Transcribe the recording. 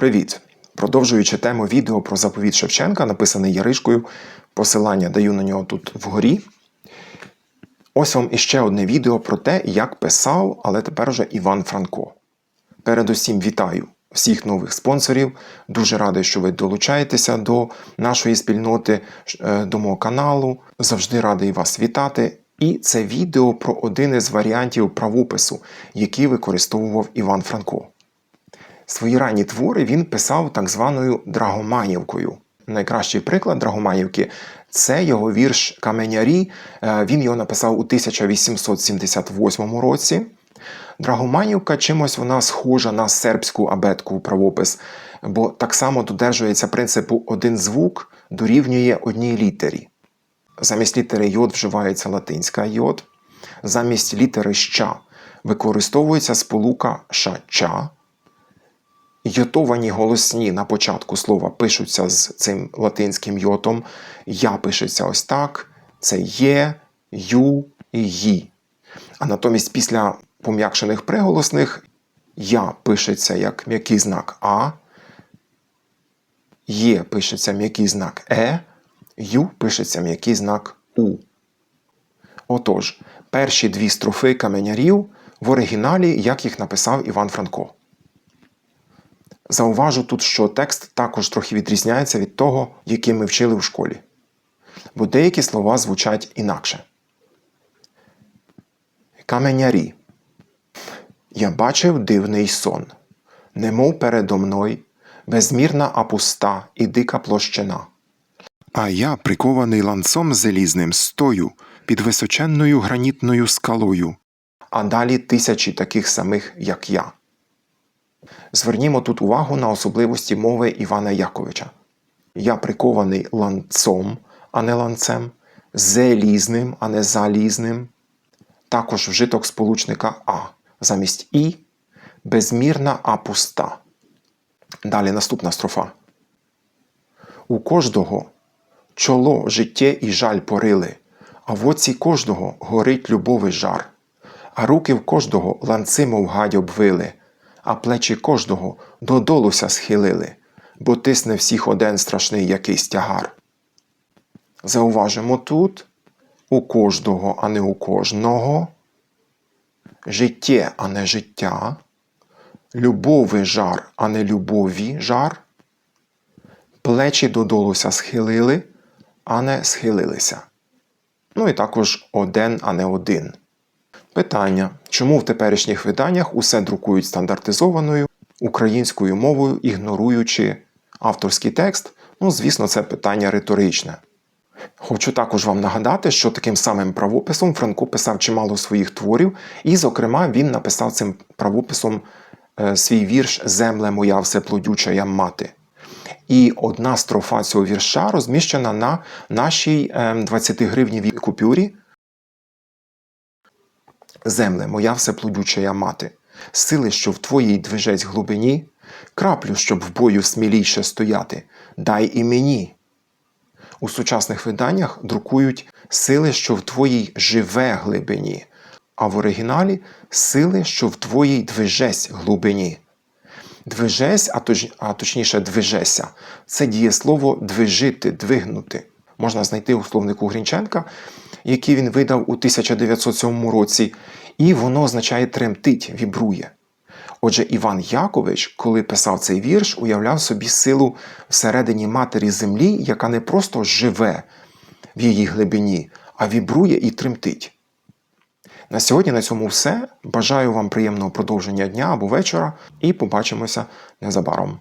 Привіт! Продовжуючи тему відео про заповіт Шевченка, написаний Яришкою, посилання даю на нього тут вгорі. Ось вам іще одне відео про те, як писав, але тепер уже Іван Франко. Передусім вітаю всіх нових спонсорів. Дуже радий, що ви долучаєтеся до нашої спільноти, е, до мого каналу. Завжди радий вас вітати. І це відео про один із варіантів правопису, який використовував Іван Франко. Свої ранні твори він писав так званою Драгоманівкою. Найкращий приклад Драгоманівки це його вірш Каменярі. Е, Він його написав у 1878 році. Драгоманівка чимось вона схожа на сербську абетку правопис, бо так само додержується принципу один звук дорівнює одній літері. Замість літери йод вживається латинська йод, замість літери ща використовується сполука ша-ча. Йотовані голосні на початку слова пишуться з цим латинським йотом. Я пишеться ось так: це є, ю і ї. А натомість після пом'якшених приголосних я пишеться як м'який знак А, є пишеться м'який знак Е, ю пишеться м'який знак У. Отож, перші дві строфи каменярів в оригіналі, як їх написав Іван Франко. Зауважу тут, що текст також трохи відрізняється від того, який ми вчили в школі. Бо деякі слова звучать інакше. Каменярі. Я бачив дивний сон, немов передо мною, безмірна а пуста і дика площина. А я, прикований ланцом залізним, стою під височенною гранітною скалою, а далі тисячі таких самих, як я. Звернімо тут увагу на особливості мови Івана Яковича. Я прикований ланцом, а не ланцем, залізним, а не залізним. Також вжиток сполучника А замість І, безмірна а пуста. Далі наступна строфа. У кожного чоло життє і жаль порили, а в оці кожного горить любовий жар, а руки в кожного ланци, гадь обвили, а плечі кожного додолуся схилили, бо тисне всіх один страшний якийсь тягар. Зауважимо тут у кожного, а не у кожного, життє, а не життя, любовий жар, а не любові жар, плечі додолуся схилили, а не схилилися. Ну і також один, а не один. Питання: чому в теперішніх виданнях усе друкують стандартизованою українською мовою, ігноруючи авторський текст? Ну, звісно, це питання риторичне. Хочу також вам нагадати, що таким самим правописом Франко писав чимало своїх творів, і, зокрема, він написав цим правописом е, свій вірш Земле моя всеплодюча мати. І одна строфа цього вірша розміщена на нашій 20-гривнівій купюрі. Земле моя всеплодюча я мати, сили, що в твоїй движець глибині, краплю, щоб в бою сміліше стояти, дай і мені. У сучасних виданнях друкують сили, що в твоїй живе глибині, а в оригіналі сили, що в твоїй движесь глибині. Движесь, а, точ, а точніше движеся, це дієслово движити, двигнути. Можна знайти у словнику Грінченка, який він видав у 1907 році, і воно означає тремтить, вібрує. Отже, Іван Якович, коли писав цей вірш, уявляв собі силу всередині матері землі, яка не просто живе в її глибині, а вібрує і тремтить. На сьогодні на цьому все. Бажаю вам приємного продовження дня або вечора, і побачимося незабаром.